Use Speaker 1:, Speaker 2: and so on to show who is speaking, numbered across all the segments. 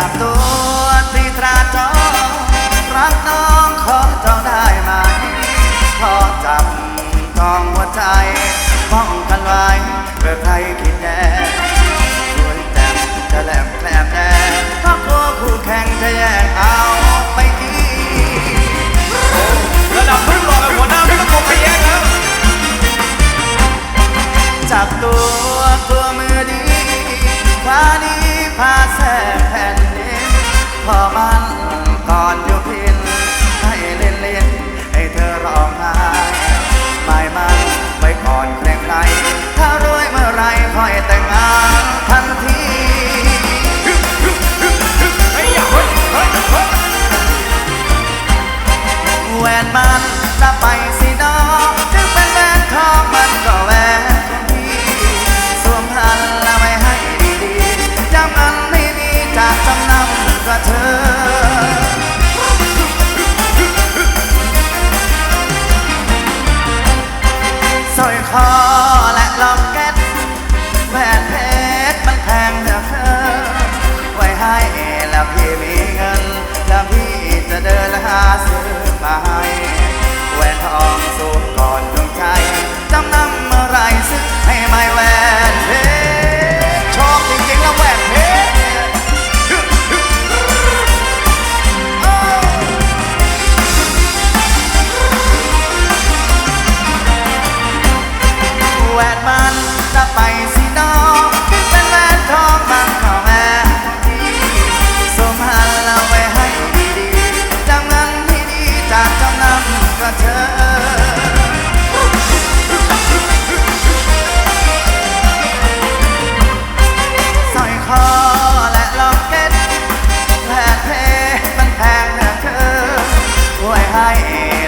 Speaker 1: จับตัวที่ตราจองรักน้องขอเจ้าได้ไหมขอจับกองหัวใจป้องกันไว้เพื่อใครคิดแน่ช่วยแต่จะแหลมแหลมแน่เพราะกลัวคู่แข่งจะแย่งเอาไปกิน
Speaker 2: ระดับพื้นหลอกหัวหน้าไม่ต้องกลัไปแย่งครับ
Speaker 1: จับตัวตัวมือดีพาดีพาแสง ค่อยแต่งงานทันทีแหวนมันจะไปสิน้องถึงเป็นแหวนทองมันก็แหวนของพี่สวมหันและไว้ให้ดีๆจำมันไม่ดีจากจำนำกับเธอ เธอสร้อยคอและลอกเก็ตแหวนเพชรมันแพงเหลือเกินไว้ให้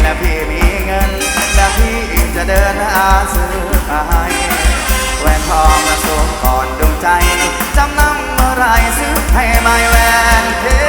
Speaker 1: และพี่มีเงิน และพี่จะเดินหาซื้อมาให้แหวนทองและสวมก่อนดวงใจจำนำเมื่อไรซื้อให้ไม่แหวนเพ่